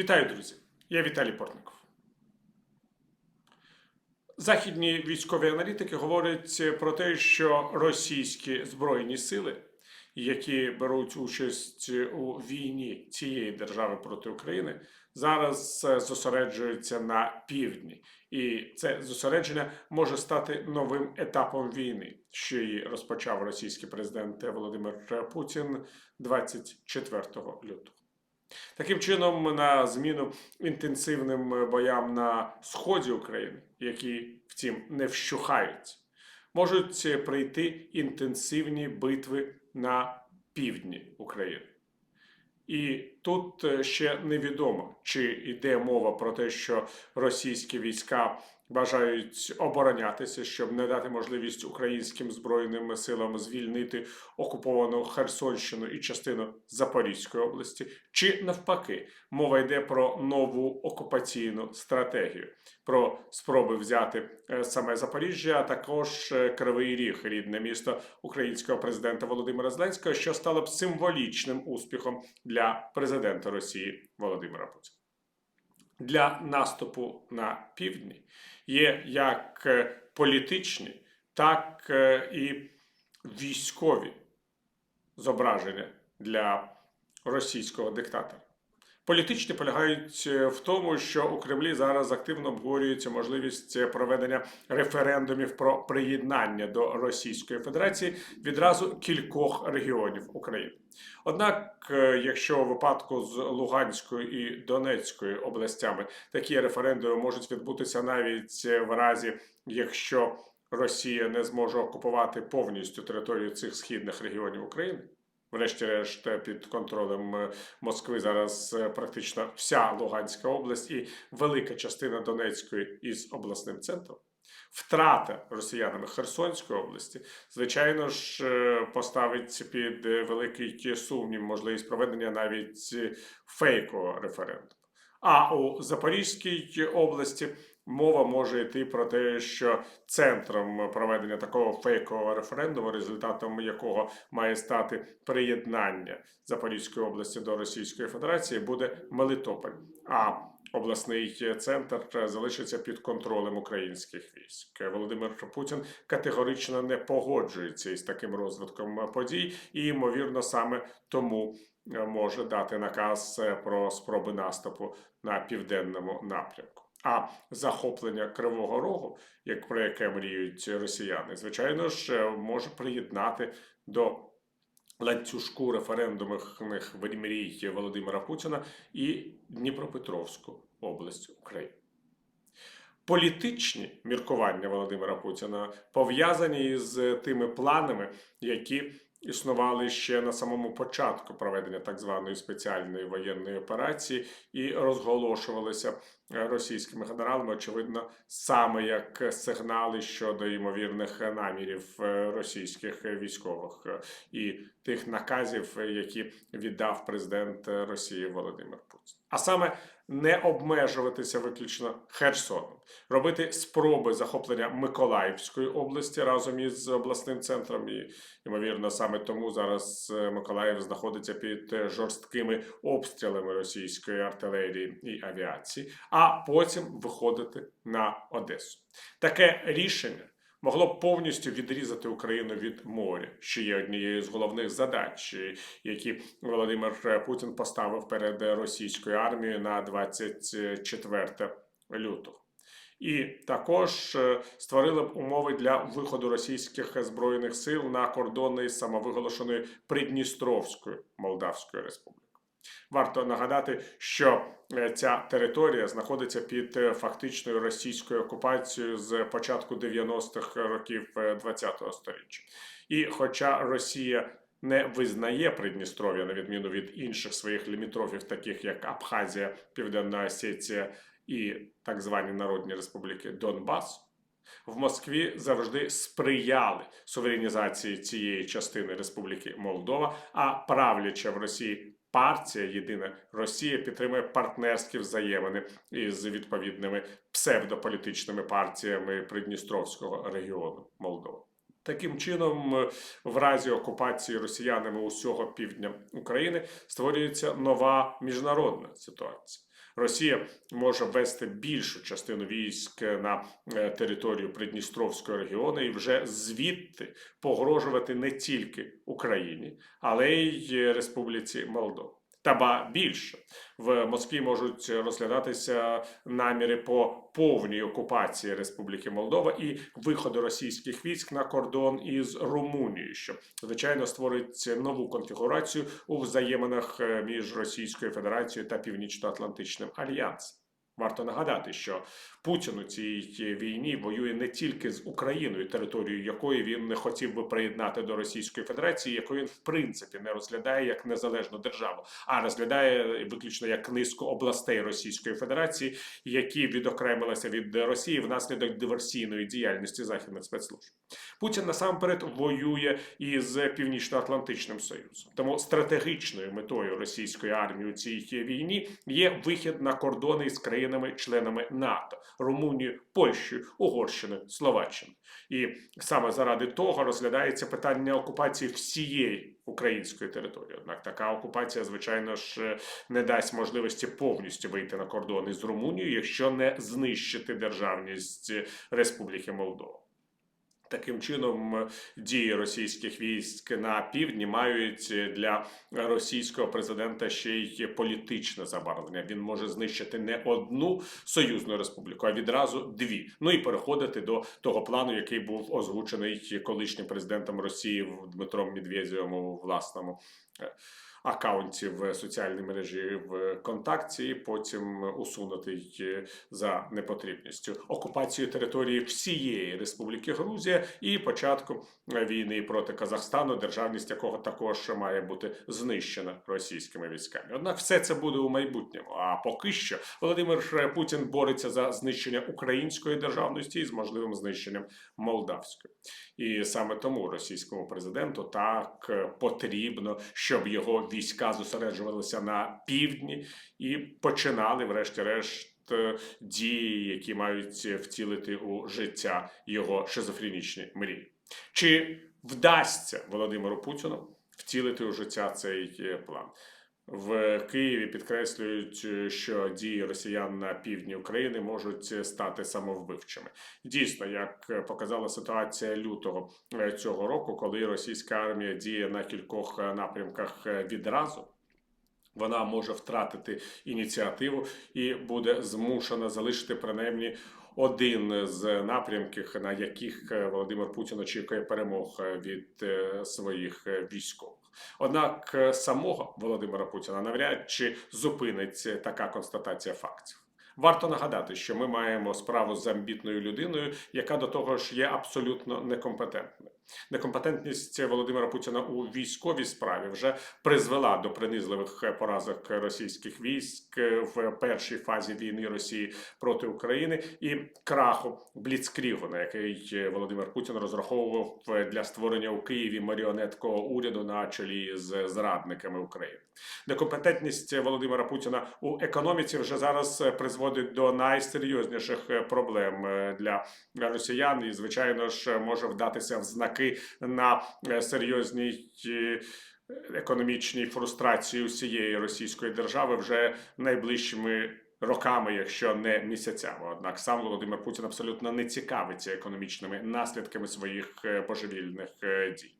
Вітаю, друзі! Я Віталій Портников. Західні військові аналітики говорять про те, що російські збройні сили, які беруть участь у війні цієї держави проти України, зараз зосереджуються на півдні, і це зосередження може стати новим етапом війни, що її розпочав російський президент Володимир Путін 24 лютого. Таким чином, на зміну інтенсивним боям на сході України, які, втім, не вщухають, можуть прийти інтенсивні битви на півдні України. І тут е, ще невідомо, чи йде мова про те, що російські війська бажають оборонятися, щоб не дати можливість українським збройним силам звільнити окуповану Херсонщину і частину Запорізької області, чи навпаки, мова йде про нову окупаційну стратегію, про спроби взяти е, саме Запоріжжя, а також е, Кривий Ріг, рідне місто українського президента Володимира Зеленського, що стало б символічним успіхом для президента Росії Володимира Путіна. Для наступу на півдні є як е, політичні, так е, і військові зображення для російського диктатора. Політичні полягають е, в тому, що у Кремлі зараз активно обговорюється можливість проведення референдумів про приєднання до Російської Федерації відразу кількох регіонів України. Однак, е, якщо у випадку з Луганською і Донецькою областями такі референдуми можуть відбутися навіть в разі, якщо Росія не зможе окупувати повністю територію цих східних регіонів України. Врешті-решт, під контролем е, Москви зараз е, практично вся Луганська область і велика частина Донецької із обласним центром. Втрата росіянами Херсонської області, звичайно ж, е, поставить під великий сумнів можливість проведення навіть фейкового референдуму. А у Запорізькій області мова може йти про те, що центром проведення такого фейкового референдуму, результатом якого має стати приєднання Запорізької області до Російської Федерації, буде Мелитополь. А обласний центр залишиться під контролем українських військ. Володимир Путін категорично не погоджується із таким розвитком подій, і ймовірно саме тому може дати наказ про спроби наступу на південному напрямку. А захоплення Кривого Рогу, як про яке мріють росіяни, звичайно ж, може приєднати до ланцюжку референдумних мрій Володимира Путіна і Дніпропетровську область України. Політичні міркування Володимира Путіна пов'язані з тими планами, які існували ще на самому початку проведення так званої спеціальної воєнної операції, і розголошувалися російськими генералами, очевидно, саме як сигнали щодо ймовірних намірів російських військових і тих наказів, які віддав президент Росії Володимир Путін. А саме не обмежуватися виключно Херсоном, робити спроби захоплення Миколаївської області разом із обласним центром. І ймовірно, саме тому зараз Миколаїв знаходиться під жорсткими обстрілами російської артилерії і авіації, а потім виходити на Одесу. Таке рішення. Могло б повністю відрізати Україну від моря, що є однією з головних задач, які Володимир Путін поставив перед російською армією на 24 лютого. І також створили б умови для виходу російських збройних сил на кордони з самовиголошеною Придністровською Молдавською Республікою. Варто нагадати, що ця територія знаходиться під фактичною російською окупацією з початку 90-х років ХХ століття. І хоча Росія не визнає Придністров'я на відміну від інших своїх лімітрофів, таких як Абхазія, Південна Осетія і так звані Народні Республіки Донбас. В Москві завжди сприяли суверенізації цієї частини Республіки Молдова, а правляча в Росії партія Єдина Росія підтримує партнерські взаємини із відповідними псевдополітичними партіями Придністровського регіону Молдови. Таким чином, в разі окупації росіянами усього півдня України створюється нова міжнародна ситуація. Росія може ввести більшу частину військ на е, територію Придністровського регіону і вже звідти погрожувати не тільки Україні, але й Республіці Молдова. Та ба більше в Москві можуть розглядатися наміри по повній окупації Республіки Молдова і виходу російських військ на кордон із Румунією, що звичайно створить нову конфігурацію у взаєминах е, між Російською Федерацією та Північно-Атлантичним альянсом. Варто нагадати, що Путін у цій війні воює не тільки з Україною, територією якої він не хотів би приєднати до Російської Федерації, яку він в принципі не розглядає як незалежну державу, а розглядає виключно як низку областей Російської Федерації, які відокремилися від Росії внаслідок диверсійної діяльності західних спецслужб. Путін насамперед воює із Північно-Атлантичним Союзом. Тому стратегічною метою російської армії у цій війні є вихід на кордони із країнами-членами НАТО. Румунією, Польщею, Угорщиною, Словаччиною. І саме заради того розглядається питання окупації всієї української території. Однак така окупація, звичайно ж, не дасть можливості повністю вийти на кордони з Румунією, якщо не знищити державність Республіки Молдова. Таким чином, дії російських військ на півдні мають для російського президента ще й політичне забарвлення. Він може знищити не одну союзну республіку, а відразу дві. Ну і переходити до того плану, який був озвучений колишнім президентом Росії Дмитром Медведєвим у власному е, акаунті в соціальній мережі ВКонтакті, і потім усунути за непотрібністю окупацію території всієї республіки Грузія і початку війни проти Казахстану, державність якого також має бути знищена російськими військами. Однак все це буде у майбутньому. А поки що Володимир Путін бореться за знищення української державності і з можливим знищенням молдавської. І саме тому російському президенту так потрібно, щоб його війська зосереджувалися на півдні і починали, врешті-решт. Дії, які мають втілити у життя його шизофренічні мрії, чи вдасться Володимиру Путіну втілити у життя цей план? В Києві підкреслюють, що дії росіян на півдні України можуть стати самовбивчими. Дійсно, як показала ситуація лютого цього року, коли російська армія діє на кількох напрямках відразу. Вона може втратити ініціативу і буде змушена залишити принаймні один з напрямків, на яких Володимир Путін очікує перемог від своїх військових. Однак самого Володимира Путіна навряд чи зупинить така констатація фактів. Варто нагадати, що ми маємо справу з амбітною людиною, яка до того ж є абсолютно некомпетентною. Некомпетентність Володимира Путіна у військовій справі вже призвела до принизливих поразок російських військ в першій фазі війни Росії проти України і краху Бліцкрігу, на який Володимир Путін розраховував для створення у Києві маріонеткового уряду на чолі з зрадниками України. Некомпетентність Володимира Путіна у економіці вже зараз призводить до найсерйозніших проблем для росіян, і звичайно ж може вдатися в знаки на серйозній економічній фрустрації усієї російської держави вже найближчими. Роками, якщо не місяцями, однак сам Володимир Путін абсолютно не цікавиться економічними наслідками своїх божевільних дій.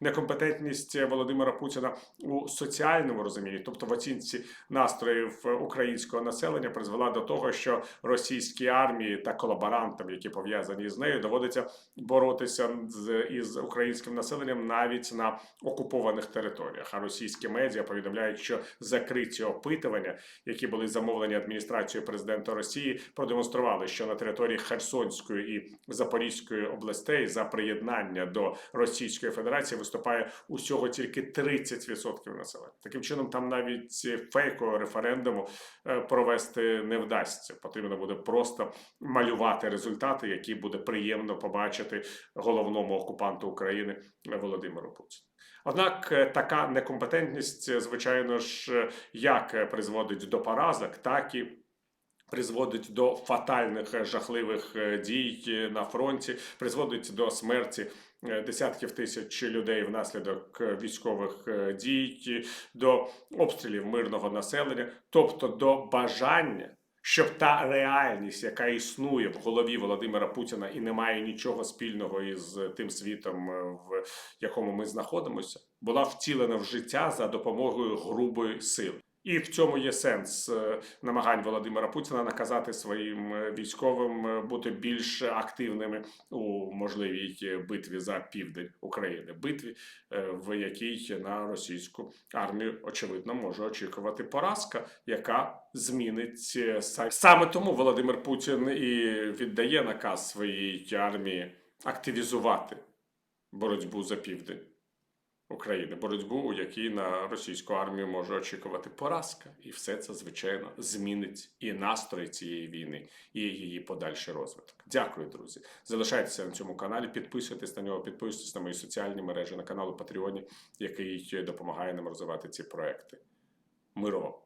Некомпетентність Володимира Путіна у соціальному розумінні, тобто в оцінці настроїв українського населення, призвела до того, що російській армії та колаборантам, які пов'язані з нею, доводиться боротися з із українським населенням навіть на окупованих територіях. А російські медіа повідомляють, що закриті опитування, які були замовлені адміністрацією президента Росії, продемонстрували, що на території Херсонської і Запорізької областей за приєднання до Російської Федерації виступає усього тільки 30% населення. Таким чином, там навіть фейкового референдуму провести не вдасться. Потрібно буде просто малювати результати, які буде приємно побачити головному окупанту України Володимиру Путіну. Однак така некомпетентність, звичайно ж, як призводить до поразок, так і призводить до фатальних е, жахливих е, дій е, на фронті, призводить до смерті е, десятків тисяч людей внаслідок е, військових е, дій, до обстрілів мирного населення, тобто до бажання. Щоб та реальність, яка існує в голові Володимира Путіна і не має нічого спільного із тим світом, е, в якому ми знаходимося, була втілена в життя за допомогою грубої сили. І в цьому є сенс е, намагань Володимира Путіна наказати своїм е, військовим е, бути більш активними у можливій битві за південь України, битві, в якій на російську армію очевидно може очікувати поразка, яка змінить саме тому Володимир Путін і віддає наказ своїй армії активізувати боротьбу за південь. України, боротьбу, у якій на російську армію може очікувати поразка, і все це звичайно змінить і настрої цієї війни, і її подальший розвиток. Дякую, друзі. Залишайтеся на цьому каналі, підписуйтесь на нього, підписуйтесь на мої соціальні мережі на каналу Патреоні, який допомагає нам розвивати ці проекти. Миро!